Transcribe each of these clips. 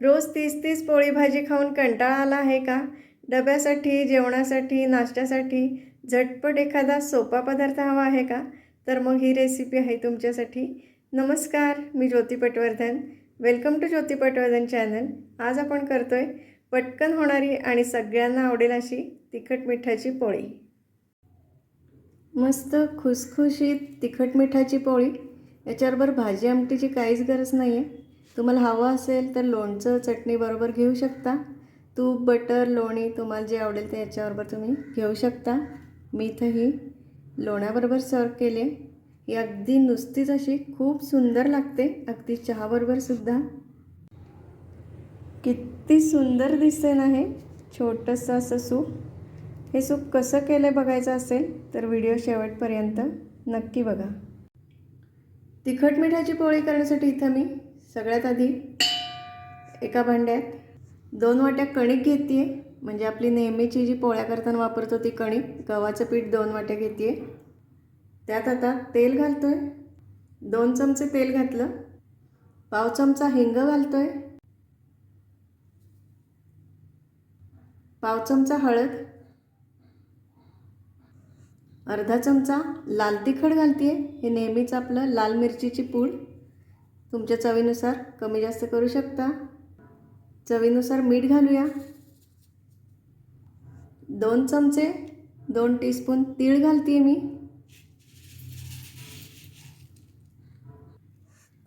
रोज तीस तीस पोळी भाजी खाऊन कंटाळा आला आहे का? डब्यासाठी जेवणासाठी नाश्त्यासाठी झटपट एखादा सोपा पदार्थ हवा आहे का? तर मग ही रेसिपी आहे तुमच्यासाठी. नमस्कार मी Jyoti Patwardhan. Welcome to Jyoti Patwardhan channel आज आपण करतो आहे पटकन होणारी आणि सगळ्यांना आवडेल अशी तिखट मिठाची पोळी. मस्त खुसखुशीत तिखट मिठाची पोळी. याच्याबरोबर भाजी आमटीची काहीच गरज नाही आहे तुम्हाला हवं असेल तर लोणचं चटणीबरोबर घेऊ शकता. तूप बटर लोणी तुम्हाला जे आवडेल ते याच्याबरोबर तुम्ही घेऊ शकता. मी इथं ही लोण्याबरोबर सर्व केले. ही अगदी नुसतीच अशी खूप सुंदर लागते. अगदी चहाबरोबर सुद्धा. किती सुंदर दिसते ना हे छोटंसं असं सूप. हे सूप कसं केलं आहे बघायचं असेल तर व्हिडिओ शेवटपर्यंत नक्की बघा. तिखट मिठाची पोळी करण्यासाठी इथं मी सगळ्यात आधी एका भांड्यात दोन वाट्या कणिक घेते आहे म्हणजे आपली नेहमीची जी पोळ्या करताना वापरतो ती कणिक गव्हाचं पीठ दोन वाट्या घेते आहे त्यात आता तेल घालतो आहे दोन चमचे तेल घातलं. पाव चमचा हिंग घालतो आहे पाव चमचा हळद. अर्धा चमचा लाल तिखट घालते आहे हे नेहमीच आपलं लाल मिरचीची पूड. तुमच्या चवीनुसार कमी जास्त करू शकता. चवीनुसार मीठ घालूया. दोन चमचे दोन टीस्पून तीळ घालते मी.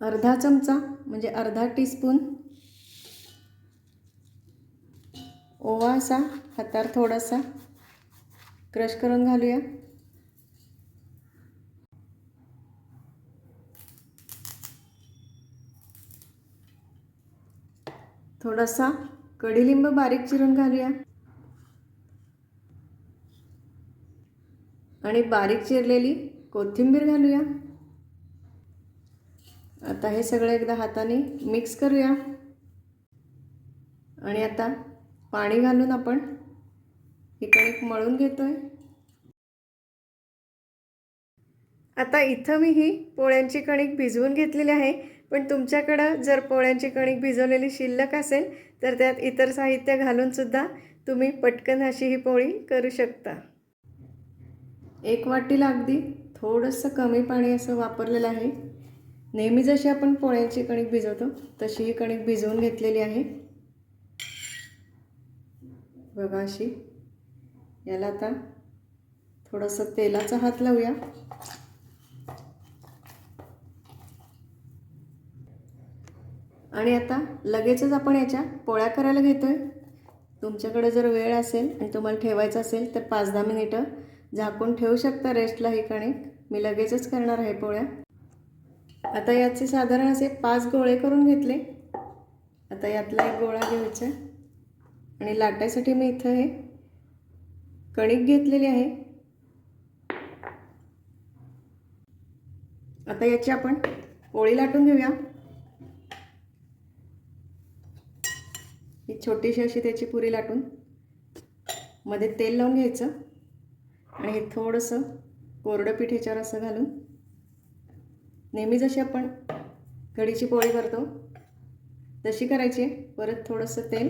अर्धा चमचा म्हणजे अर्धा टीस्पून ओवा असा हातार थोडासा. क्रश करून घालूया. थोडासा कडीलिंब बारीक चिरून घालूया. आणि बारीक चिरलेली कोथिंबीर घालूया. आता हे सगळं एकदा हाताने मिक्स करूया. आणि आता पाणी घालून आपण ही कणिक मळून घेतोय. आता इथं मी ही पोळ्यांची कणिक भिजवून घेतलेली आहे. पण तुमच्याकडं जर पोळ्यांची कणिक भिजवलेली शिल्लक असेल तर त्यात इतर साहित्य घालूनसुद्धा तुम्ही पटकन अशी ही पोळी करू शकता. एक वाटीला अगदी थोडंसं कमी पाणी असं वापरलेलं आहे. नेहमी जशी आपण पोळ्यांची कणिक भिजवतो तशी ही कणिक भिजवून घेतलेली आहे. बघा अशी. याला आता थोडंसं तेलाचा हात लावूया. आणि आता लगेचच आपण याच्या पोळ्या करायला घेतो आहे तुमच्याकडे जर वेळ असेल आणि तुम्हाला ठेवायचं असेल तर पाच दहा मिनिटं झाकून ठेवू शकता रेस्टला ही कणिक. मी लगेचच करणार आहे पोळ्या. आता याचे साधारण असे पाच गोळे करून घेतले. आता यातला एक गोळा घ्यायचा. आणि लाटायसाठी मी इथं हे कणिक घेतलेली आहे. आता याची आपण पोळी लाटून घेऊया. छोटीशी अशी त्याची पुरी लाटून मध्ये तेल लावून घ्यायचं आणि हे थोडंसं कोरडं पीठ ह्याच्यावर असं घालून नेहमी जशी आपण कढीची पोळी करतो तशी करायची. आहे परत थोडंसं तेल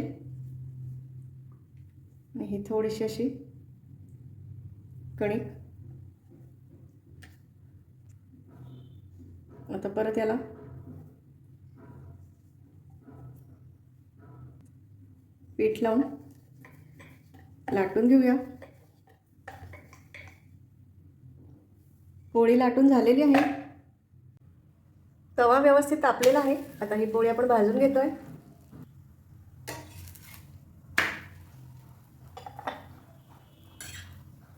आणि ही थोडीशी अशी कणिक. आता परत याला पीठ लावून लाटून घेऊया. पोळी लाटून झालेली आहे. तवा व्यवस्थित तापलेला आहे. आता ही पोळी आपण भाजून घेतो आहे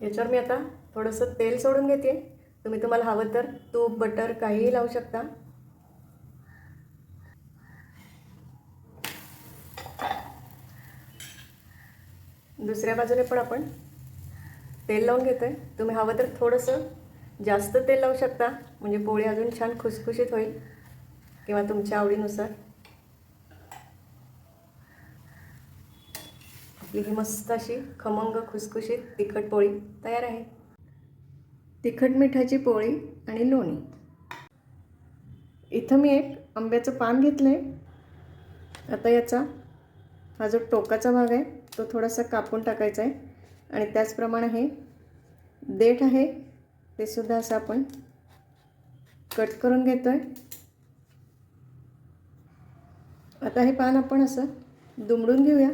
याच्यावर मी आता थोडंसं तेल सोडून घेते. तुम्ही तुम्हाला हवं तर तूप बटर काहीही लावू शकता. दुसऱ्या बाजूने पण आपण तेल लावून घेतो आहे तुम्ही हवं तर थोडंसं जास्त तेल लावू शकता. म्हणजे पोळी अजून छान खुसखुशीत होईल. किंवा तुमच्या आवडीनुसार. आपली ही मस्त अशी खमंग खुसखुशीत तिखट पोळी तयार आहे. तिखट मिठाची पोळी आणि लोणी. इथं मी एक आंब्याचं पान घेतलं आहे आता याचा हा जो टोकाचा भाग आहे तो थोडासा कापून टाकायचा आहे. आणि त्याचप्रमाणे हे देठ आहे ते सुद्धा असं आपण कट करून घेतो आहे आता हे पान आपण असं दुमडून घेऊया.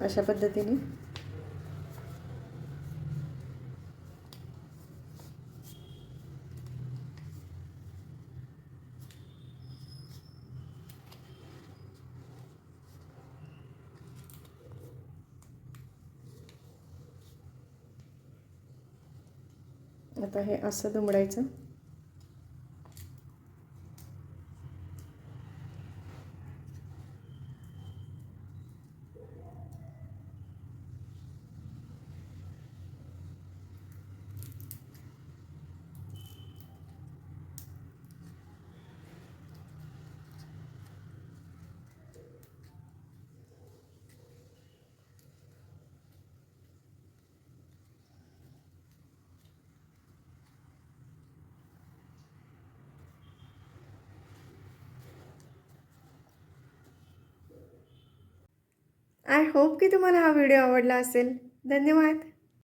अशा पद्धतीने. आता हे असं दुमडायचं. आय होप की तुम्हाला हा व्हिडिओ आवडला असेल. धन्यवाद.